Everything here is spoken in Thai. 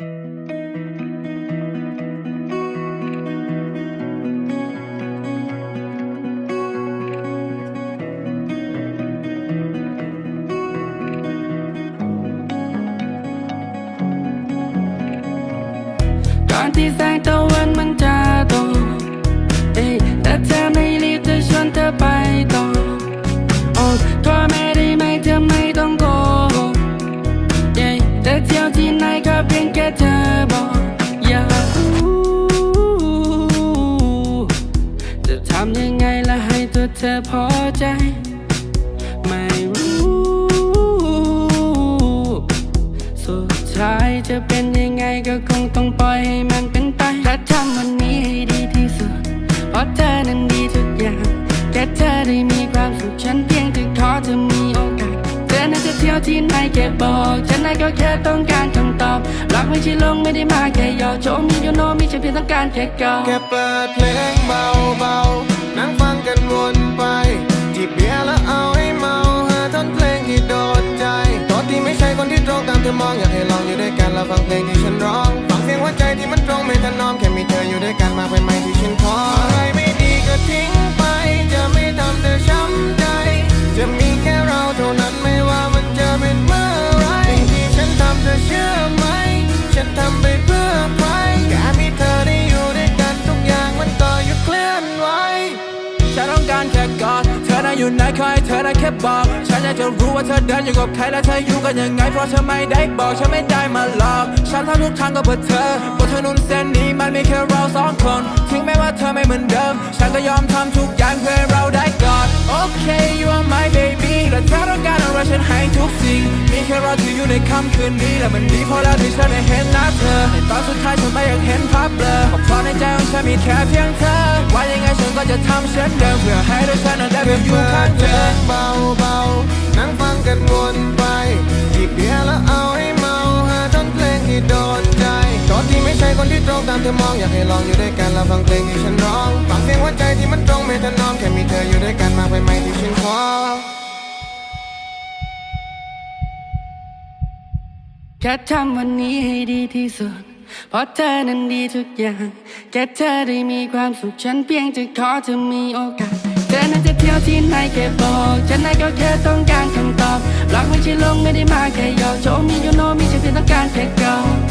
ก่อน เธอพอใจ ไม่รู้ สุดท้ายจะเป็นยังไงก็คงต้องปล่อยให้มันเป็นไปและทำวันนี้ให้ดีที่สุด เพราะเธอนั้นดีทุกอย่าง แค่เธอได้มีความสุขฉันเพียงแต่ขอจะมีโอกาสเธอน่าจะเที่ยวที่ไหนแค่บอก ฉันนั้นก็แค่ต้องการคำตอบรักไม่ใช่ลงไม่ได้มาแค่ยอโชว์มีอยู่โนมีฉันเพียงต้องการแค่กอดแค่เปิดเพลงเบาๆ อยู่ด้วยกันแล้วฟังเพลงที่ฉันร้อง ฟังเสียงหัวใจที่มันตรงไม่ถนอมแค่มีเธออยู่ด้วยกันมาเป็นไม่ที่ฉันขออะไรไม่ดีก็ทิ้งไป จะไม่ทำเธอช้ำใจ จะมีแค่เราเท่านั้นไม่ว่ามันจะเป็นเมื่อไรสิ่งที่ฉันทำเธอเชื่อไหม ฉันทำไปเพื่อใครแค่มีเธอได้อยู่ด้วยกันทุกอย่างมันก็หยุดเคลื่อนไหวฉันต้องการแค่กอด นั้นอยู่ไหนขอให้เธอนั้นแค่บอก ฉันอยากจะรู้ว่าเธอเดินอยู่กับใครและเธออยู่กันยังไง เพราะเธอไม่ได้บอกฉันไม่ได้มาหลอก ฉันทำทุกทางก็เพื่อเธอบนถนนเส้นนี้มันมีแค่เราสองคน ถึงแม้ว่าเธอไม่เหมือนเดิม ฉันก็ยอมทำทุกอย่างเพื่อเราได้กอดโอเค you are my baby และเธอต้องการอะไรฉันให้ทุกสิ่ง มีแค่เราที่อยู่ในค่ำคืนนี้และมันดีพอแล้วที่ฉันได้เห็นน้า นก็จะทำเช่นเดิมเพื่อให้ด้วยฉันนั้นได้ไปอยู่ข้างเพเธลองเบานั่งฟังกันวนไปจิบเบียร์แล้วเอาให้เมาหาท่อนเพลงที่โดนใจตัวที่ไม่ใช่คนที่ตรงตามเธอมองอยากให้ลองอยู่ด้วยกันแล้วฟังเพลงที่ฉันร้องฟังเสียงหัวใจที่มันตรงไม่ถนอมแค่มีเธออยู่ด้วยกันมากไปไหมที่ฉันขอแค่ทำวันนี้ให้ดีที่สุด เพราะเธอนั้นดีทุกอย่าง แค่เธอได้มีความสุขฉันเพียงจะขอจะมีโอกาส เธอนั้นจะเที่ยวที่ไหนแค่บอก ฉันนั้นก็แค่ต้องการคำตอบรักไม่ใช่ลงไม่ได้มาแค่หยอกโชว์มีอยู่โนมีฉันเพียงต้องการแค่กอ